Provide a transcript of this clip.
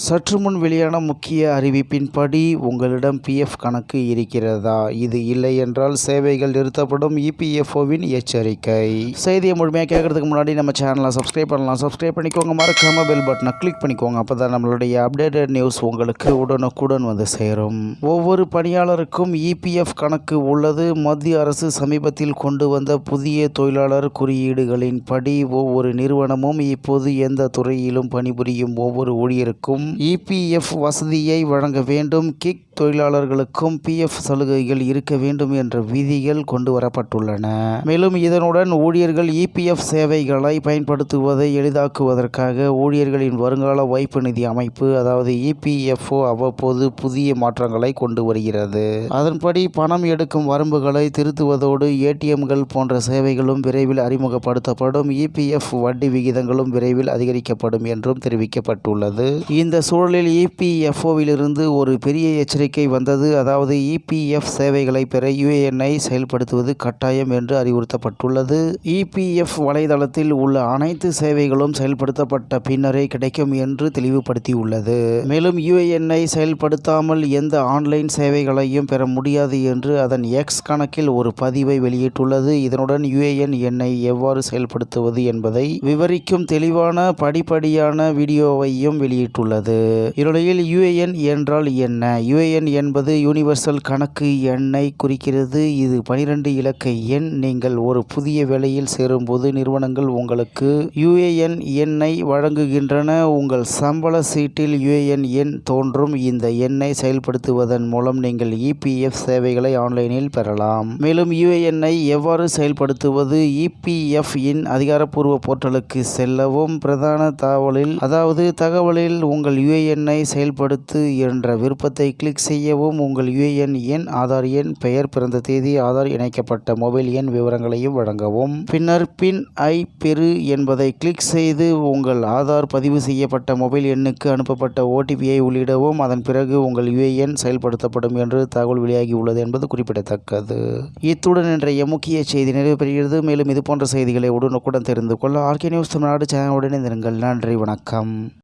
சற்று முன் வெளியான முக்கிய அறிவிப்பின்படி உங்களிடம் பிஎஃப் கணக்கு இருக்கிறதா? இது இல்லை என்றால் சேவைகள் நிறுத்தப்படும் இபிஎஃப்ஓவின் எச்சரிக்கை. செய்தியை முழுமையாக கேட்கறதுக்கு முன்னாடி நம்ம சேனலை சப்ஸ்கிரைப் பண்ணலாம். சப்ஸ்கிரைப் பண்ணிக்கோங்க. மறக்காம பெல் பட்டனை கிளிக் பண்ணிக்கோங்க. அப்போ தான் நம்மளுடைய அப்டேட்டட் நியூஸ் உங்களுக்கு உடனுக்குடன் வந்து சேரும். ஒவ்வொரு பணியாளருக்கும் இபிஎஃப் கணக்கு உள்ளது. மத்திய அரசு சமீபத்தில் கொண்டு வந்த புதிய தொழிலாளர் குறியீடுகளின் படி ஒவ்வொரு நிறுவனமும் இப்போது எந்த துறையிலும் பணிபுரியும் ஒவ்வொரு ஊழியருக்கும் இபிஎஃப் வசதியை வழங்க வேண்டும். கிக் தொழிலாளர்களுக்கும் பிஎஃப் சலுகைகள் இருக்க வேண்டும் என்ற விதிகள் கொண்டு வரப்பட்டுள்ளன. மேலும் இதனுடன் ஊழியர்கள் இபிஎஃப் சேவைகளை பயன்படுத்துவதை எளிதாக்குவதற்காக ஊழியர்களின் வருங்கால வைப்பு நிதி அமைப்பு அதாவது இபிஎஃப்ஓ அவ்வப்போது புதிய மாற்றங்களை கொண்டு வருகிறது. அதன்படி பணம் எடுக்கும் வரம்புகளை திருத்துவதோடு ஏடிஎம்கள் போன்ற சேவைகளும் விரைவில் அறிமுகப்படுத்தப்படும். இபிஎஃப் வட்டி விகிதங்களும் விரைவில் அதிகரிக்கப்படும் என்றும் தெரிவிக்கப்பட்டுள்ளது. இந்த சூழலில் இபிஎஃப்ஓவிலிருந்து ஒரு பெரிய எச்சரிக்கை வந்தது. அதாவது இபிஎஃப் சேவைகளை பெற யுஏஎன்ஐ செயல்படுத்துவது கட்டாயம் என்று அறிவுறுத்தப்பட்டுள்ளது. இபிஎஃப் வலைதளத்தில் உள்ள அனைத்து சேவைகளும் செயல்படுத்தப்பட்ட பின்னரே கிடைக்கும் என்று தெளிவுபடுத்தியுள்ளது. மேலும் யுஏஎன்ஐ செயல்படுத்தாமல் எந்த ஆன்லைன் சேவைகளையும் பெற முடியாது என்று அதன் எக்ஸ் கணக்கில் ஒரு பதிவை வெளியிட்டுள்ளது. இதனுடன் யுஏஎன் எண்ணை எவ்வாறு செயல்படுத்துவது என்பதை விவரிக்கும் தெளிவான படிப்படியான வீடியோவையும் வெளியிட்டுள்ளது. இந்நிலையில் யுஏஎன் என்றால் என்ன? யுஏஎன் என்பது யூனிவர்சல் கணக்கு எண்ணை குறிக்கிறது. இது பனிரெண்டு இலக்க எண். நீங்கள் ஒரு புதிய வேலையில் சேரும்போது நிறுவனங்கள் உங்களுக்கு யுஏஎன் எண்ணை வழங்குகின்றன. உங்கள் சம்பள சீட்டில் யுஏஎன் எண் தோன்றும். இந்த எண்ணை செயல்படுத்துவதன் மூலம் நீங்கள் இபிஎஃப் சேவைகளை ஆன்லைனில் பெறலாம். மேலும் யுஏஎன்ஐ எவ்வாறு செயல்படுத்துவது? இபிஎஃப் இன் அதிகாரப்பூர்வ போர்ட்டலுக்கு செல்லவும். பிரதான தகவலில் அதாவது தகவலில் உங்கள் யுஏஎன்ஐ செயல்படுத்து என்ற விருப்பத்தை கிளிக் செய்யவும் உங்கள் யுஏஎன் எண் ஆதார் எண் பெயர் பிறந்த தேதி ஆதார் இணைக்கப்பட்ட மொபைல் எண் விவரங்களையும் வழங்கவும். பின்னர் பின் ஐ பெறு என்பதை கிளிக் செய்து உங்கள் ஆதார் பதிவு செய்யப்பட்ட மொபைல் எண்ணுக்கு அனுப்பப்பட்ட ஓடிபியை உள்ளிடவும் அதன் பிறகு உங்கள் யுஏஎன் செயல்படுத்தப்படும் என்று தகவல் வெளியாகியுள்ளது என்பது குறிப்பிடத்தக்கது. இத்துடன் இன்றைய முக்கிய செய்தி நிறைவு பெறுகிறது மேலும் இது போன்ற செய்திகளை உடனுக்குடன் தெரிந்து கொள்ள ஆர்கே நியூஸ் தமிழ்நாடு சேனலுடன் இணைந்திருங்கள். நன்றி வணக்கம்.